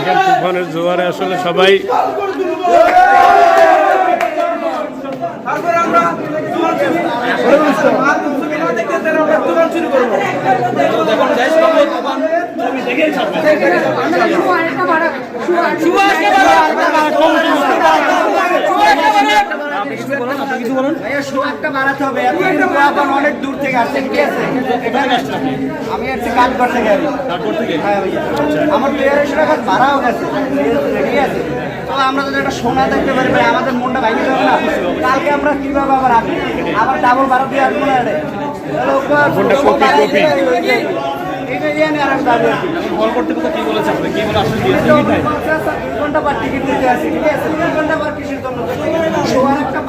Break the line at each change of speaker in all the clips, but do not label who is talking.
দেখেন তুফানের জোয়ারে আসলে সবাই
তারপরে আমরা তুফান শুরু আর তুমি না দেখতে তাহলে আমরা তুফান শুরু করব তো দেখুন যাই সব তুফান তুমি দেখে
ভাইয়া শো একটা বাড়াতে হবে অনেক দূর থেকে আসছে ঠিক আছে? আমি থেকে আমি। হ্যাঁ আমার এখন ভাড়াও গেছে ঠিক আছে? তো আমরা যদি একটা সোনা দেখতে পারি ভাই আমাদের মনটা ভাঙে যাবে না। কালকে আমরা কীভাবে আবার আসব আবার ডাবল ভাড়া দিয়ে আসব না রে ইয়ে
করতে করতে
দুই ঘণ্টা পর টিকিট দিতে আসি ঠিক আছে? দুই ঘণ্টা পর কিসের জন্য?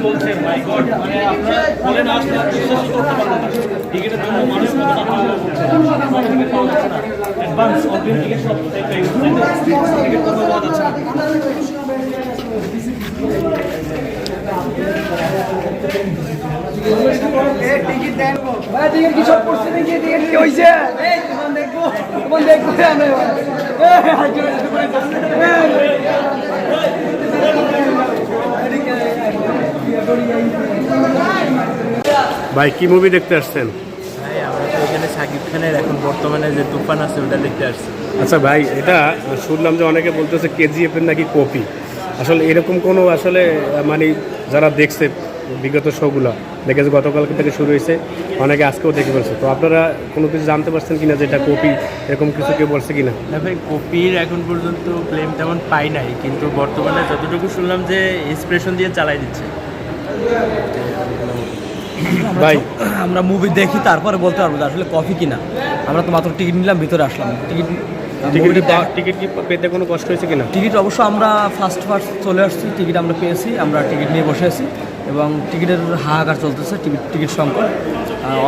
চলছে মাই গড মানে আপনারা বলে না আসলে বিশ্বাসই করতে পারবেন না। টিকিটের জন্য মানুষ কতটা হাহাকার টিকিট পাওয়া যাচ্ছে না অ্যাডভান্স অগ্রিম টিকিট সব টিকিট কোথাও পাওয়া যাচ্ছে না
টিকিট দেন
ভাই কি মুভি দেখতে আসছেন?
এখানে সাকিব খানের এখন বর্তমানে যে তুফান আছে ওটা দেখতে আসছি।
আচ্ছা ভাই এটা শুনলাম যে অনেকে বলতেছে কেজিএফ এর নাকি কপি। আসলে এরকম কোনো আসলে মানে যারা দেখছে বিগত শোগুলো দেখেছে গতকালকে থেকে শুরু হয়েছে অনেকে আজকেও দেখে বলছে তো আপনারা কোনো কিছু জানতে পারছেন কিনা যে এটা কপি এরকম কিছু কেউ বলছে কিনা?
না ভাই কপির এখন পর্যন্ত ক্লেম তেমন পাই নাই কিন্তু বর্তমানে যতটুকু শুনলাম যে ইন্সপিরেশন দিয়ে চালাই দিচ্ছে।
ভাই।
আমরা মুভি দেখি তারপরে বলতে পারব আসলে কফি কিনা। আমরা তো মাত্র টিকিট নিলাম ভিতরে আসলাম। টিকিট
টিকিট কি পেতে কোনো কষ্ট হয়েছে কিনা?
টিকিট অবশ্য আমরা ফার্স্ট ফার্স্ট চলে আসছি টিকিট আমরা পেয়েছি আমরা টিকিট নিয়ে বসে আছি। এবং টিকিটের হাহাকার চলতেছে টিকিট টিকিট সংকট।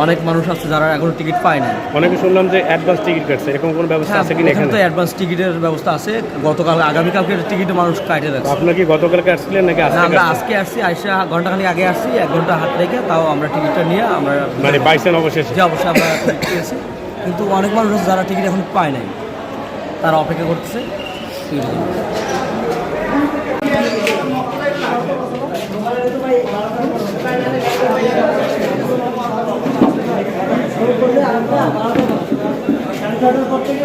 অনেক মানুষ আছে যারা এখনও টিকিট পায় না
অনেকে শুনলাম যে অ্যাডভান্স টিকিট কাটছে এরকম কোনো ব্যবস্থা
হ্যাঁ
আছে কিনা
এখানে তো অ্যাডভান্স টিকিটের ব্যবস্থা আছে। গতকাল আগামীকালকে টিকিট মানুষ কাটে রাখছে
আপনার কি গতকালকে আসছিলেন নাকি আজকে
আমরা আজকে আসছি আইসা ঘন্টাখানিক আগে আসছি এক ঘণ্টা হাত রেখে তাও আমরা টিকিটটা নিয়ে আমরা
মানে পাইছেন অবশেষে।
যে অবশ্যই আমরা পেয়েছি। কিন্তু অনেক মানুষ যারা টিকিট এখন পায় নাই। তারা অপেক্ষা করতেছে। টিকিটের জন্য।